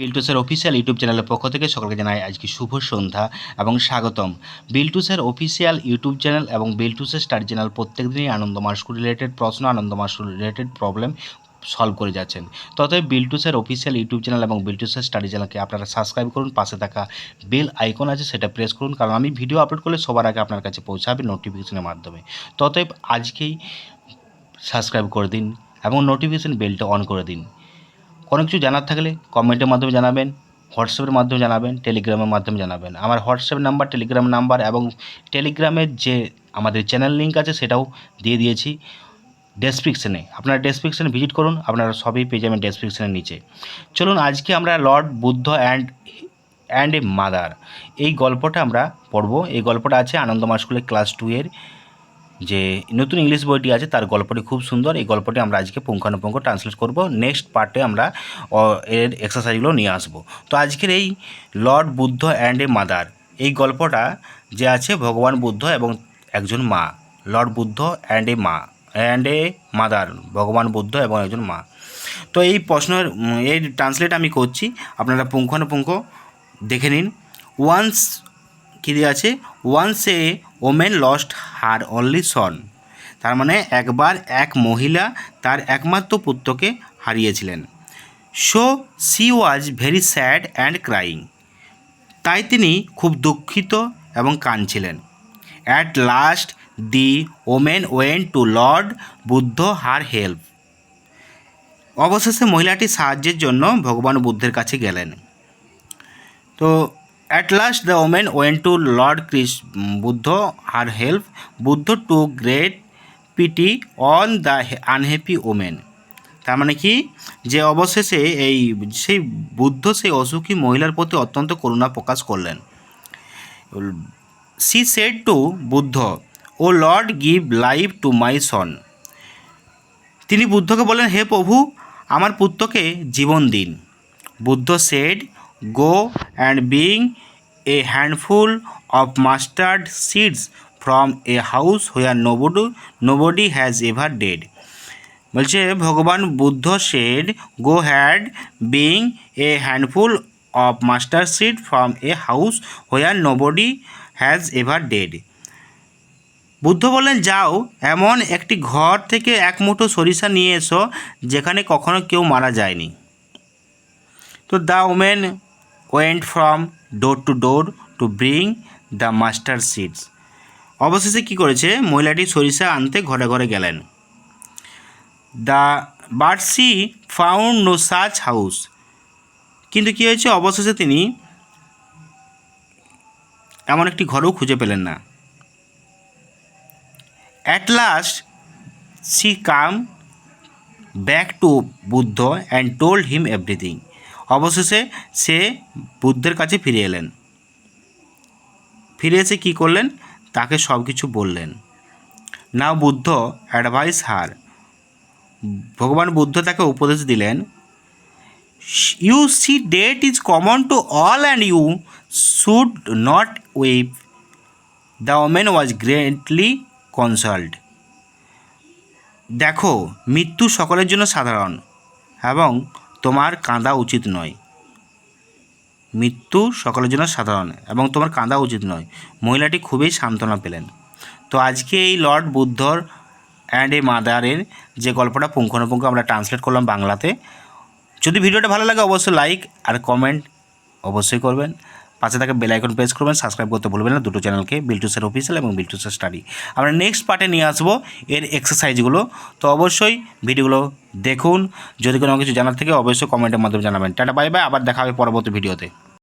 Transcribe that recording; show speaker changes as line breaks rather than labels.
বিল্টুসের official YouTube চ্যানেলের পক্ষ থেকে সকলকে জানাই আজকে শুভ সন্ধ্যা এবং স্বাগতম। বিল্টুসের অফিসিয়াল ইউটিউব চ্যানেল এবং বিল্টুসের স্টাডি চ্যানেল প্রত্যেক দিনই আনন্দ মাস্কু রিলেটেড প্রশ্ন, আনন্দ মাস্কু রিলেটেড প্রবলেম সলভ করে যাচ্ছেন। ততই বিল্টুসের অফিসিয়াল ইউটিউব চ্যানেল এবং বিল্টুসের স্টাডি চ্যানেলকে আপনারা সাবস্ক্রাইব করুন, পাশে থাকা বেল আইকন আছে সেটা প্রেস করুন, কারণ আমি ভিডিও আপলোড করলে সবার আগে আপনার কাছে পৌঁছাবে নোটিফিকেশনের মাধ্যমে। ততএব আজকেই সাবস্ক্রাইব করে দিন এবং নোটিফিকেশন বেলটা অন করে দিন। কোনো কিছু জানার থাকলে কমেন্টের মাধ্যমে জানাবেন, হোয়াটসঅ্যাপের মাধ্যমে জানাবেন, টেলিগ্রামের মাধ্যমে জানাবেন। আমার হোয়াটসঅ্যাপ নাম্বার, টেলিগ্রাম নাম্বার এবং টেলিগ্রামের যে আমাদের চ্যানেল লিঙ্ক আছে সেটাও দিয়ে দিয়েছি ডেসক্রিপশনে। আপনারা ডেসক্রিপশনে ভিজিট করুন, আপনারা সবই পেয়ে যাবেন ডেসক্রিপশনের নিচে। চলুন, আজকে আমরা Lord, Buddha and and a mother. এই গল্পটা আমরা পড়ব। এই গল্পটা আছে আনন্দমা স্কুলের ক্লাস টু এর। যে নতুন ইংলিশ বইটি আছে, তার গল্পটি খুব সুন্দর। এই গল্পটি আমরা আজকে পুঙ্খানুপুঙ্খ ট্রান্সলেট করব। নেক্সট পার্টে আমরা এর এক্সারসাইজগুলো নিয়ে আসব। তো আজকের এই Lord Buddha and a mother এই গল্পটা যে আছে ভগবান বুদ্ধ এবং একজন মা। লর্ড বুদ্ধ অ্যান্ড এ মা অ্যান্ড এ মাদার ভগবান বুদ্ধ এবং একজন মা। তো এই প্রশ্নের এই ট্রান্সলেট আমি করছি। আপনারা পুঙ্খানুপুঙ্খ দেখে নিন। ওয়ান্স কী দিয়ে আছে? Once a woman lost her only son. তার মানে একবার এক মহিলা তার একমাত্র পুত্রকে হারিয়েছিলেন। So, she was very sad and crying. তাই তিনি খুব দুঃখিত এবং কাঁদছিলেন। At last, the woman went to Lord Buddha her help. অবশেষে মহিলাটি সাহায্যের জন্য ভগবান বুদ্ধের কাছে গেলেন। তো at last the woman went to Lord Chris Buddha her help Buddha to great pity on the unhappy woman তার মানে কি? যে অবশেষে এই সেই বুদ্ধ, সেই অসুখী মহিলার প্রতি অত্যন্ত করুণা প্রকাশ করলেন। She said to Buddha O Lord give life to my son তিনি বুদ্ধকে বললেন, হে প্রভু, আমার পুত্রকে জীবন দিন। Buddha said go and bring a handful of mustard seeds from a house where nobody nobody has ever dead বলছে, ভগবান Buddha said go had bring a handful of mustard seed from a house where nobody has ever dead Buddha বললেন, যাও, এমন একটি ঘর থেকে এক মুঠো সরিষা নিয়ে এসো, যেখানে কখনো কেউ মারা যায়নি। তো the woman went from door to door to bring the mustard seeds অবশেষে কী করেছে? মহিলাটি সরিষা আনতে ঘরে ঘরে গেলেন। The but she found no such house কিন্তু কী হয়েছে? অবশেষে তিনি এমন একটি ঘরও খুঁজে পেলেন না। At last she came back to Buddha and told him everything অবশেষে সে বুদ্ধের কাছে ফিরে এলেন। ফিরে এসে কী করলেন? তাকে সব কিছু বললেন। না বুদ্ধ অ্যাডভাইস হার। ভগবান বুদ্ধ তাকে উপদেশ দিলেন you see death is common to all and you should not weep the woman was greatly consoled দেখো, মৃত্যু সকলের জন্য সাধারণ এবং তোমার কাঁদা উচিত নয়। মৃত্যু সকলের জন্য সাধারণ এবং তোমার কাঁদা উচিত নয়। মহিলাটি খুবই সান্ত্বনা পেলেন। তো আজকে এই লর্ড বুদ্ধর অ্যান্ড এ মাদারের যে গল্পটা পুঙ্খানুপুঙ্খ আমরা ট্রান্সলেট করলাম বাংলাতে, যদি ভিডিওটা ভালো লাগে অবশ্যই লাইক আর কমেন্ট অবশ্যই করবেন। পাশে থাকা বেল আইকন প্রেস করবেন সাবস্ক্রাইব করতে ভুলবেন না। দুটো চ্যানেলকে বিলটুসের অফিসিয়াল এবং বিলটুসের স্টাডি আমরা নেক্সট পার্টে নিয়ে আসব এর এক্সারসাইজগুলো তো অবশ্যই ভিডিওগুলো দেখুন। যদি কোনো কিছু জানার থেকে, অবশ্যই কমেন্টের মাধ্যমে জানাবেন। টাটা বাই বাই আবার দেখা হবে পরবর্তী ভিডিওতে